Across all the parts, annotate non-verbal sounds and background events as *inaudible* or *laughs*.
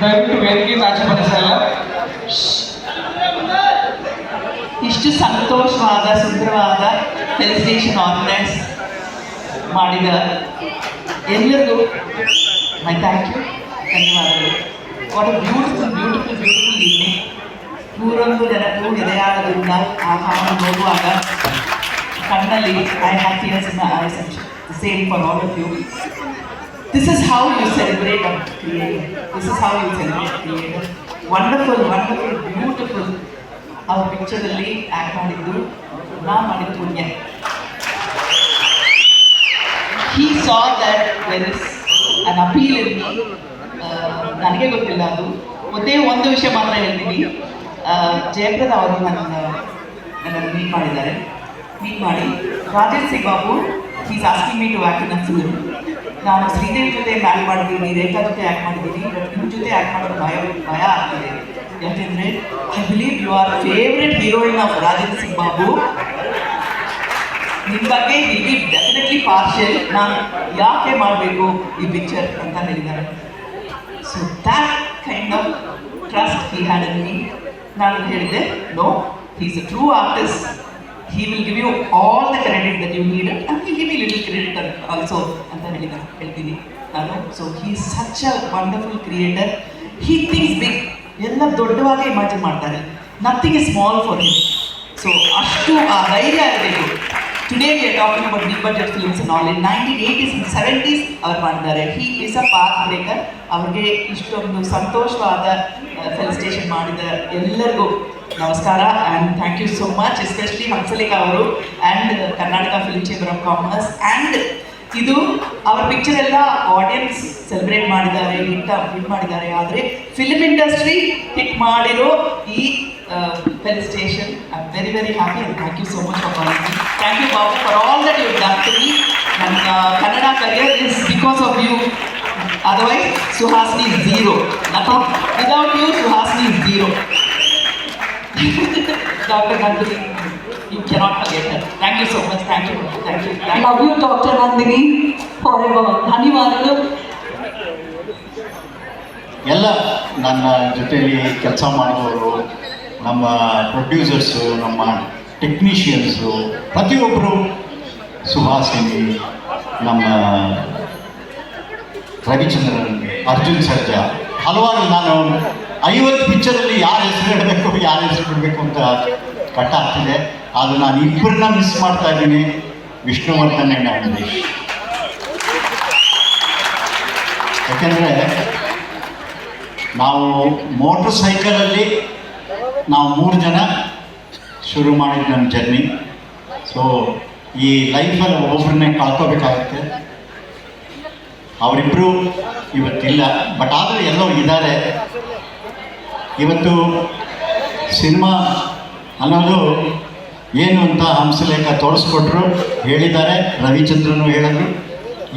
ದಯವಿಟ್ಟು ವೇದಿಕೆಯಿಂದ ಆಚೆ ಬನ್ನಿ ಸರ್ ಎಲ್ಲ ಇಷ್ಟು ಸಂತೋಷವಾದ ಸುಂದರವಾದ ಫೆಲಿಸಿಟೇಷನ್ ಆರ್ಗನೈಸ್ ಮಾಡಿದ ಎಲ್ಲರಿಗೂ ಮೈ ಥ್ಯಾಂಕ್ ಯು ಧನ್ಯವಾದಗಳು what a beautiful beautiful beautiful evening ನೂರೊಂದು ನೆನಪು ಎದೆಯಾಳದಿಂದ ಆ ಹಾಡು ಹೋಗುವಾಗ ಕಣ್ಣಲ್ಲಿ I have tears in eyes same for all of you This is how you celebrate a creator. This is how you celebrate creator. Wonderful, wonderful, beautiful. ಅವ್ರ ಪಿಕ್ಚರಲ್ಲಿ act ಮಾಡಿದ್ದು ನಾ ಮಾಡಿದ ಪುಣ್ಯ he saw that where is an appeal in ನನಗೆ ಗೊತ್ತಿಲ್ಲ ಅದು ಒಂದೇ ಒಂದು ವಿಷಯ ಮಾತ್ರ ಹೇಳ್ತೀನಿ ಆ, ಜಯಪ್ರದ ಅವರು ನನ್ನ ನನ್ನನ್ನು ಮೀಟ್ ಮಾಡಿದ್ದಾರೆ ಮೀಟ್ ಮಾಡಿ Rajesh Singh Babu is asking me to act in a ನಾನು ಶ್ರೀದೇವಿ ಜೊತೆ ಆ್ಯಕ್ಟ್ ಮಾಡಿದ್ದೀನಿ, ರೇಖಾ ಜೊತೆ ಆ್ಯಕ್ಟ್ ಮಾಡಿದ್ದೀನಿ ನಿಮ್ಮ ಜೊತೆ ಆ್ಯಕ್ಟ್ ಮಾಡೋದು ಭಯ ಭಯ ಆಗ್ತಿದೆ. ಯಾಕೆಂದರೆ I believe you are favourite heroine of Rajendra Singh Babu ನಿಮ್ಮ ಬಗ್ಗೆ ಇಲ್ಲಿ ಡೆಫಿನೆಟ್ಲಿ ಪಾರ್ಷಿಯಲ್ ನಾನು ಯಾಕೆ ಮಾಡಬೇಕು ಈ ಪಿಕ್ಚರ್ ಅಂತ ಹೇಳಿದ್ದಾರೆ. So that kind of trust he had me ನಾನು ಹೇಳಿದೆ no is a true artist he will give you all the credit that you need and will give little credit also ಅಂತ ಹೇಳಿದ ಹೇಳ್ತೀನಿ. ನಾನು so he such a wonderful creator he things big ಎಲ್ಲ ದೊಡ್ಡವಾಗಿ imagine ಮಾಡ್ತಾರೆ. Nothing is small for him so ಅಷ್ಟು, ಆ ಧೈರ್ಯ ಇರಬೇಕು. Today we are talking about big budget films and all in nineteen eighties seventies ಅವ್ರು ಮಾಡಿದ್ದಾರೆ he is a path breaker ಅವ್ರಿಗೆ ಇಷ್ಟೊಂದು ಸಂತೋಷವಾದ ಫೆಲಿಸ್ಟೇಷನ್ ಮಾಡಿದ ಎಲ್ಲರಿಗೂ ನಮಸ್ಕಾರ and thank you so much especially Hamsalekha ಅವರು and Karnataka film chamber of commerce and ಇದು ಅವರ ಪಿಕ್ಚರ್ ಎಲ್ಲ ಆಡಿಯನ್ಸ್ ಸೆಲೆಬ್ರೇಟ್ ಮಾಡಿದ್ದಾರೆ, ಹಿಟ್ ಹಿಟ್ ಮಾಡಿದ್ದಾರೆ. ಆದರೆ ಫಿಲ್ಮ್ ಇಂಡಸ್ಟ್ರಿ ಹಿಟ್ ಮಾಡಿರೋ ಈ felicitation I very very happy and thank you so much for calling thank you Babu for all that you done to me ನನ್ನ Kannada career is because of you otherwise Suhasini zero ಅಥವಾ without you Suhasini zero doctor Nandini, you cannot thank you so much thank you thank you Thank love you doctor Nandini forever ಧನ್ಯವಾದಗಳು. ಎಲ್ಲ ನನ್ನ ಜೊತೆಯಲ್ಲಿ ಕೆಲಸ ಮಾಡುವವರು ನಮ್ಮ producers ನಮ್ಮ technicians ಪ್ರತಿಯೊಬ್ಬರು ಸುಹಾಸಿನಿ ನಮ್ಮ ರವಿಚಂದ್ರನ್ ಅರ್ಜುನ್ ಸರ್ಜಾ ಹಲವಾರು ನಾನು ಐವತ್ತು ಪಿಕ್ಚರಲ್ಲಿ ಯಾರ ಹೆಸರು ಇಡಬೇಕು, ಯಾರ ಹೆಸರು ಬಿಡಬೇಕು ಅಂತ ಕಟ್ಟಾಗ್ತಿದೆ ಅದು ನಾನು ಇಬ್ಬರನ್ನ ಮಿಸ್ ಮಾಡ್ತಾ ಇದ್ದೀನಿ. ವಿಷ್ಣುವರ್ಧನ್ ಆ್ಯಂಡ್ ಅಂಬರೀಶ್ ಯಾಕೆಂದರೆ ನಾವು ಮೋಟ್ರ್ ಸೈಕಲಲ್ಲಿ ನಾವು ಮೂರು ಜನ ಶುರು ಮಾಡಿದ ನಮ್ಮ ಜರ್ನಿ ಸೊ ಈ ಲೈಫಲ್ಲಿ ಒಬ್ಬೊಬ್ಬರನ್ನೇ ಕಳ್ಕೋಬೇಕಾಗುತ್ತೆ. ಅವರಿಬ್ಬರು ಇವತ್ತಿಲ್ಲ ಬಟ್ ಆದರೂ ಎಲ್ಲೋ ಇದ್ದಾರೆ. ಇವತ್ತು ಸಿನಿಮಾ ಅನ್ನೋದು ಏನು ಅಂತ ಹಂಸಲೇಖ ತೋರಿಸ್ಕೊಟ್ರು, ಹೇಳಿದ್ದಾರೆ, ರವಿಚಂದ್ರನು ಹೇಳಿದ್ರು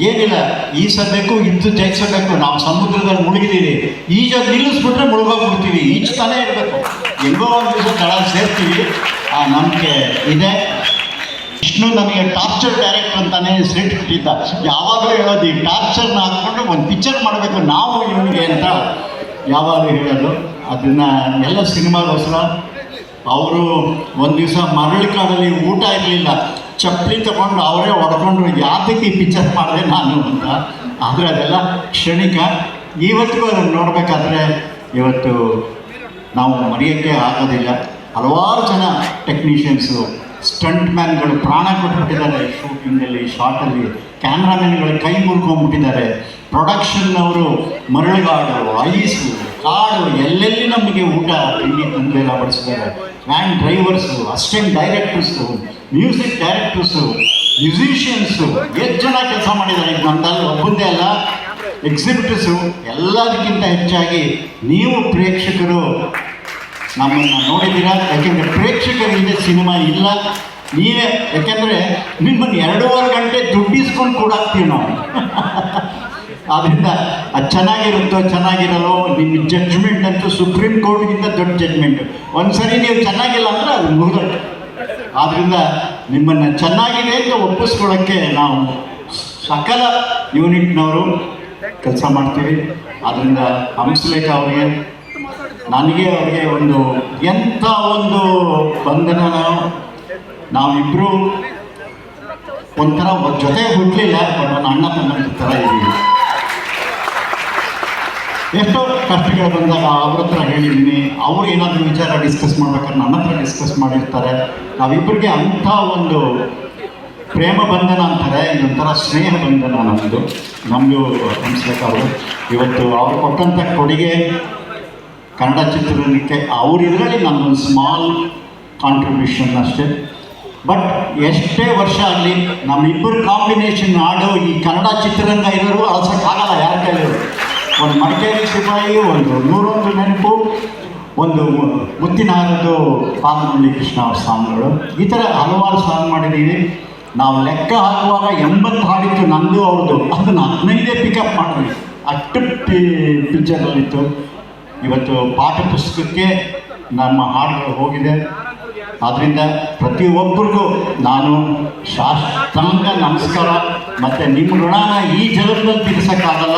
ಏನಿಲ್ಲ ಈಸಬೇಕು ಇದ್ದು ಜಯಿಸಬೇಕು. ನಾವು ಸಮುದ್ರದಲ್ಲಿ ಮುಳುಗಿದ್ದೀವಿ. ಈಜ ನಿಲ್ಲಿಸ್ಬಿಟ್ರೆ ಮುಳುಗೋಗ್ಬಿಡ್ತೀವಿ. ಈಜ್ತಾನೇ ಇರಬೇಕು. ಹೆಂಗೋ ಒಂದು ದಿವಸ ತಳ ಸೇರ್ತೀವಿ. ಆ ನಂಬಿಕೆ ಇದೆ. ವಿಷ್ಣು ನಮಗೆ ಟಾರ್ಚರ್ ಡೈರೆಕ್ಟರ್ ಅಂತಾನೆ ಸೆಟ್ ಬಿಟ್ಟಿದ್ದ ಯಾವಾಗಲೂ ಹೇಳೋದು, ಈ ಟಾರ್ಚರ್ನ ಹಾಕ್ಕೊಂಡು ಒಂದು ಪಿಕ್ಚರ್ ಮಾಡಬೇಕು. ನಾವು ಇವನಿಗೆ ಅಂತ ಯಾವಾಗಲೂ ಹೇಳೋದು. ಅದನ್ನು ಎಲ್ಲ ಸಿನಿಮಾಗೋಸ್ಕರ ಅವರು ಒಂದು ದಿವಸ ಮರಳಿ ಕಾಡಲ್ಲಿ ಊಟ ಇರಲಿಲ್ಲ. ಚಪ್ಪಲಿ ತಗೊಂಡು ಅವರೇ ಹೊಡ್ಕೊಂಡ್ರು ಯಾತಕ್ಕೆ ಈ ಪಿಕ್ಚರ್ ಮಾಡಿದೆ ನಾನು ಅಂತ. ಆದರೆ ಅದೆಲ್ಲ ಕ್ಷಣಿಕ. ಇವತ್ತಿಗೂ ಅದನ್ನು ನೋಡಬೇಕಾದ್ರೆ ಇವತ್ತು ನಾವು ಮರೆಯೋಕ್ಕೆ ಆಗೋದಿಲ್ಲ. ಹಲವಾರು ಜನ ಟೆಕ್ನಿಷಿಯನ್ಸು ಸ್ಟಂಟ್ ಮ್ಯಾನ್ಗಳು ಪ್ರಾಣ ಕೊಟ್ಬಿಟ್ಟಿದ್ದಾರೆ. ಶೂಟಿಂಗಲ್ಲಿ ಶಾರ್ಟಲ್ಲಿ ಕ್ಯಾಮ್ರಾಮನ್ಗಳು ಕೈ ಮುರ್ಕೊಂಡ್ಬಿಟ್ಟಿದ್ದಾರೆ. ಪ್ರೊಡಕ್ಷನ್ ಅವರು, ಮರಳುಗಾಡು, ಐಸು, ಕಾಡು, ಎಲ್ಲೆಲ್ಲಿ ನಮಗೆ ಊಟ, ತಿಂಡಿ ತಂದು ಎಲ್ಲ ಬಡಿಸಿದ್ದಾರೆ. Van drivers, assistant directors, music directors, musicians, ಎಷ್ಟು ಜನ ಕೆಲಸ ಮಾಡಿದ್ದಾರೆ ಇದು ನಮ್ಮದಲ್ಲಿ ಒಬ್ಬಂದೇ ಅಲ್ಲ, ಎಕ್ಸಿಬಿಟರ್ಸು, ಎಲ್ಲದಕ್ಕಿಂತ ಹೆಚ್ಚಾಗಿ ನೀವು ಪ್ರೇಕ್ಷಕರು ನಮ್ಮನ್ನು ನೋಡಿದ್ದೀರಾ? ಯಾಕೆಂದರೆ ಪ್ರೇಕ್ಷಕರಿಗೆ ಸಿನಿಮಾ ಇಲ್ಲ. ನೀವೇ, ಯಾಕೆಂದರೆ ನಿಮ್ಮನ್ನು ಎರಡೂವರೆ ಗಂಟೆ ದುಡ್ಡಿಸ್ಕೊಂಡು ಕೂಡಾಕ್ತೀವಿ ನಾವು. *laughs* ಆದ್ದರಿಂದ ಅದು ಚೆನ್ನಾಗಿರುತ್ತೋ, ಚೆನ್ನಾಗಿರಲ್ಲೋ, ನಿಮ್ಮ ಜಡ್ಜ್ಮೆಂಟ್ ಅಂತೂ ಸುಪ್ರೀಂ ಕೋರ್ಟ್ಗಿಂತ ದೊಡ್ಡ ಜಡ್ಜ್ಮೆಂಟ್ ಒಂದ್ಸರಿ ನೀವು ಚೆನ್ನಾಗಿಲ್ಲ ಅಂದರೆ ಅದು ಮುಗಿದೋಯ್ತು. ಆದ್ದರಿಂದ ನಿಮ್ಮನ್ನು ಚೆನ್ನಾಗಿದೆ ಅಂತ ಒಪ್ಪಿಸ್ಕೊಳ್ಳೋಕ್ಕೆ ನಾವು ಸಕಲ ಯೂನಿಟ್ನವರು ಕೆಲಸ ಮಾಡ್ತೀವಿ. ಆದ್ದರಿಂದ ಹಂಸಲೇಖ ಅವರಿಗೆ ನನಗೆ ಅವರಿಗೆ ಒಂದು ಎಂಥ ಒಂದು ಬಂಧನ ನಾವಿಬ್ಬರು ಒಂಥರ ಜೊತೆ ಹುಟ್ಟಲಿಲ್ಲ ಬಟ್ ಒಂದು ಅಣ್ಣ ತಮ್ಮ ಥರ ಇದ್ದೀವಿ. ಎಷ್ಟೋ ಕಷ್ಟಗಳು ಬಂದಾಗ ಅವ್ರ ಹತ್ರ ಹೇಳಿದ್ದೀನಿ, ಅವ್ರು ಏನಾದರೂ ವಿಚಾರ ಡಿಸ್ಕಸ್ ಮಾಡ್ಬೇಕಾದ್ರೆ ನನ್ನ ಹತ್ರ ಡಿಸ್ಕಸ್ ಮಾಡಿರ್ತಾರೆ. ನಾವಿಬ್ಬರಿಗೆ ಅಂಥ ಒಂದು ಪ್ರೇಮ ಬಂಧನ ಅಂತಾರೆ ಇದೊಂಥರ ಸ್ನೇಹ ಬಂಧನ ನಮ್ಮದು ನಮ್ಮದು ಹಂಸಲೇಖ ಇವತ್ತು ಅವ್ರು ಕೊಟ್ಟಂಥ ಕೊಡುಗೆ ಕನ್ನಡ ಚಿತ್ರರಂಗಕ್ಕೆ ಅವ್ರ ಇದರಲ್ಲಿ ನನ್ನೊಂದು ಸ್ಮಾಲ್ ಕಾಂಟ್ರಿಬ್ಯೂಷನ್ ಅಷ್ಟೇ. ಬಟ್ ಎಷ್ಟೇ ವರ್ಷ ಆಗಲಿ ನಮ್ಮಿಬ್ಬರು ಕಾಂಬಿನೇಷನ್ ಆಡೋ ಈ ಕನ್ನಡ ಚಿತ್ರರಂಗ ಇರೋರು ಅಳಸೋಕ್ಕಾಗಲ್ಲ ಯಾರ ಕೈಲಿ ಒಂದು ಮಡಿಕೇರಿ ಸಿಪಾಯಿ, ಒಂದು ನೂರೊಂದು ನೆನಪು, ಒಂದು ಮುತ್ತಿನ ಹಾರದು ಪಾಲ್ಮಳ್ಳಿ ಕೃಷ್ಣ ಅವ್ರ ಸಾಂಗ್ಗಳು ಈ ಥರ ಹಲವಾರು ಸಾಂಗ್ ಮಾಡಿದ್ದೀವಿ ನಾವು ಲೆಕ್ಕ ಹಾಕುವಾಗ ಎಂಬತ್ತು ಹಾಡಿತ್ತು ನಂದು ಅವ್ರದ್ದು ಅದನ್ನು ಹದಿನೈದೇ ಪಿಕಪ್ ಮಾಡಿದ್ವಿ. ಅಷ್ಟು ಪಿ ಪಿಕ್ಚರಲ್ಲಿತ್ತು ಇವತ್ತು ಪಾಠ ಪುಸ್ತಕಕ್ಕೆ ನಮ್ಮ ಹಾಡುಗಳು ಹೋಗಿದೆ. ಆದ್ದರಿಂದ ಪ್ರತಿಯೊಬ್ಬರಿಗೂ ನಾನು ಶಾಸ್ತ್ರಾಂಗ ನಮಸ್ಕಾರ. ಮತ್ತು ನಿಮ್ಮ ಋಣನ ಈ ಜನ್ಮದಲ್ಲಿ ತೀರ್ಸೋಕ್ಕಾಗಲ್ಲ.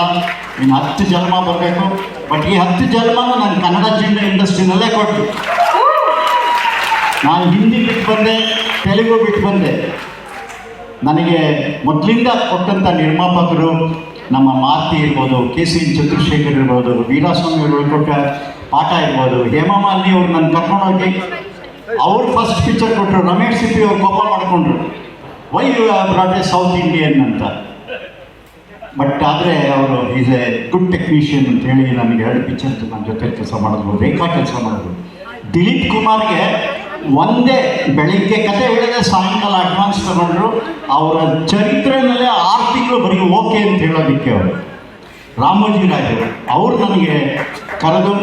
ಇನ್ನು ಹತ್ತು ಜನ್ಮ ಬರಬೇಕು. ಬಟ್ ಈ ಹತ್ತು ಜನ್ಮನೂ ನಾನು ಕನ್ನಡ ಚಿನ್ನ ಇಂಡಸ್ಟ್ರಿನಲ್ಲೇ ಕೊಟ್ಟು ನಾನು ಹಿಂದಿ ಬಿಟ್ಟು ಬಂದೆ, ತೆಲುಗು ಬಿಟ್ಟು ಬಂದೆ. ನನಗೆ ಮೊದಲಿಂದ ಕೊಟ್ಟಂಥ ನಿರ್ಮಾಪಕರು ನಮ್ಮ ಮಾತಿ ಇರ್ಬೋದು ಕೆ ಸಿ ಚಂದ್ರಶೇಖರ್ ಇರ್ಬೋದು, ವೀರಾಸ್ವಾಮಿ ಅವರು ಕೊಟ್ಟ ಪಾಠ ಇರ್ಬೋದು, ಹೇಮಮಾಲಿನಿ ಅವ್ರು ನನ್ನ ಕರ್ಕೊಂಡೋಗಿ ಅವ್ರು ಫಸ್ಟ್ ಪಿಕ್ಚರ್ ಕೊಟ್ಟರು ರಮೇಶ್ ಸಿಪ್ಪಿ ಅವ್ರು ಕೋಪ ಮಾಡಿಕೊಂಡ್ರು. Why you brought a South Indian ಅಂತ? ಬಟ್ ಆದರೆ ಅವರು ಈಸ್ ಎ ಗುಡ್ ಟೆಕ್ನಿಷಿಯನ್ ಅಂತ ಹೇಳಿ ನನಗೆ ಎರಡು ಪಿಕ್ಚರ್ ನನ್ನ ಜೊತೆ ಕೆಲಸ ಮಾಡಿದ್ರು ರೇಖಾ ಕೆಲಸ ಮಾಡಿದ್ರು ದಿಲೀಪ್ ಕುಮಾರ್ಗೆ ಒಂದೇ ಬೆಳಿಗ್ಗೆ ಕತೆ ಹೇಳಿದ್ರೆ ಸಾಯಂಕಾಲ ಅಡ್ವಾನ್ಸ್ ತಗೊಂಡ್ರು. ಅವರ ಚರಿತ್ರೆನಲ್ಲೇ ಆರು ತಿಂಗಳು ಬರೀ ಓಕೆ ಅಂತ ಹೇಳೋದಿಕ್ಕೆ ಅವರು. ರಾಮೋಜಿ ರಾಜರು. ಅವರು ನನಗೆ ಕರೆದು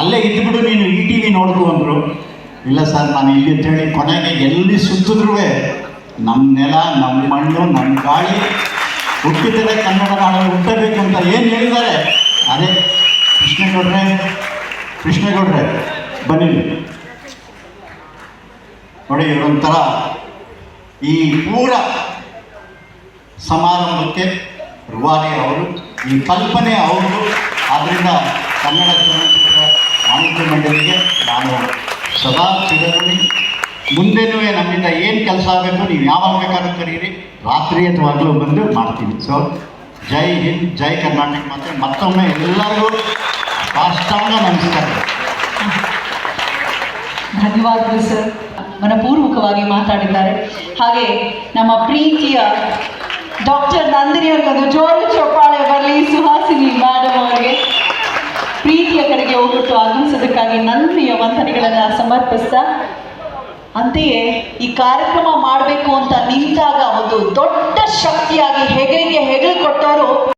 ಅಲ್ಲೇ ಇದ್ಬಿಡು ನೀನು ಈ ಟಿ ವಿ ನೋಡ್ಕೊ ಅಂದರು. ಇಲ್ಲ ಸರ್, ನಾನು ಇಲ್ಲಿ ಅಂತೇಳಿ ಕೊನೆಗೆ ಎಲ್ಲಿ ಸುತ್ತಿದ್ರೂ ನಮ್ಮ ನೆಲ ನಮ್ಮ ಮಣ್ಣು ನಮ್ಮ ಗಾಳಿ, ಹುಟ್ಟಿದರೆ ಕನ್ನಡ ನಾಡಲ್ಲಿ ಅಂತ ಏನು ಹೇಳಿದ್ದಾರೆ? ಅದೇ ಕೃಷ್ಣೇಗೌಡ್ರೆ ಕೃಷ್ಣೇಗೌಡ್ರೆ, ಬನ್ನಿ. ನೋಡಿ, ಇವರೊಂಥರ ಈ ಪೂರ ಸಮಾರಂಭಕ್ಕೆ ರುವಾರಿ ಅವರು, ಈ ಕಲ್ಪನೆ ಅವರು ಆದ್ದರಿಂದ ಕನ್ನಡ ಚಲನಚಿತ್ರ ವಾಣಿಜ್ಯ ಮಂಡಳಿಗೆ ನಾನು ಸದಾ ಚಿರಋಣಿ ಮುಂದೆನೂ ನಮ್ಮಿಂದ ಏನು ಕೆಲಸ ಆಗಬೇಕು ನೀವು ಯಾವಾಗ ಬೇಕಾದ್ರೂ ಕರೀರಿ, ರಾತ್ರಿ ಅಥವಾ ಹಗಲು ಬಂದು ಮಾಡ್ತೀನಿ ಸೊ ಜೈ ಹಿಂದ್, ಜೈ ಕರ್ನಾಟಕ ಮತ್ತು ಮತ್ತೊಮ್ಮೆ ಎಲ್ಲರಿಗೂ ಸಾಷ್ಟಾಂಗ ನಮಸ್ಕಾರ. ಧನ್ಯವಾದಗಳು ಸರ್ ಮನಪೂರ್ವಕವಾಗಿ ಮಾತಾಡಿದ್ದಾರೆ. ಹಾಗೆ ನಮ್ಮ ಪ್ರೀತಿಯ ಡಾಕ್ಟರ್ ನಂದಿನಿ ಅವರಿಗೊಂದು ಜೋರು ಚಪ್ಪಾಳೆ ಬರಲಿ, ಸುಹಾಸಿನಿ ಮೇಡಮ್ ಅವರಿಗೆ. ಪ್ರೀತಿಯ ಕಡೆಗೆ ಹೋಗ್ಬಿಟ್ಟು ಆಗಮಿಸೋದಕ್ಕಾಗಿ ನಂದಿನಿಯ ವಂದನೆಗಳನ್ನು ಸಮರ್ಪಿಸ್ತಾ, ಅಂತೆಯೇ ಈ ಕಾರ್ಯಕ್ರಮ ಮಾಡಬೇಕು ಅಂತ ನಿಂತಾಗ ಒಂದು ದೊಡ್ಡ ಶಕ್ತಿಯಾಗಿ ಹೆಗಲಿಗೆ ಹೆಗಲು ಕೊಟ್ಟವರು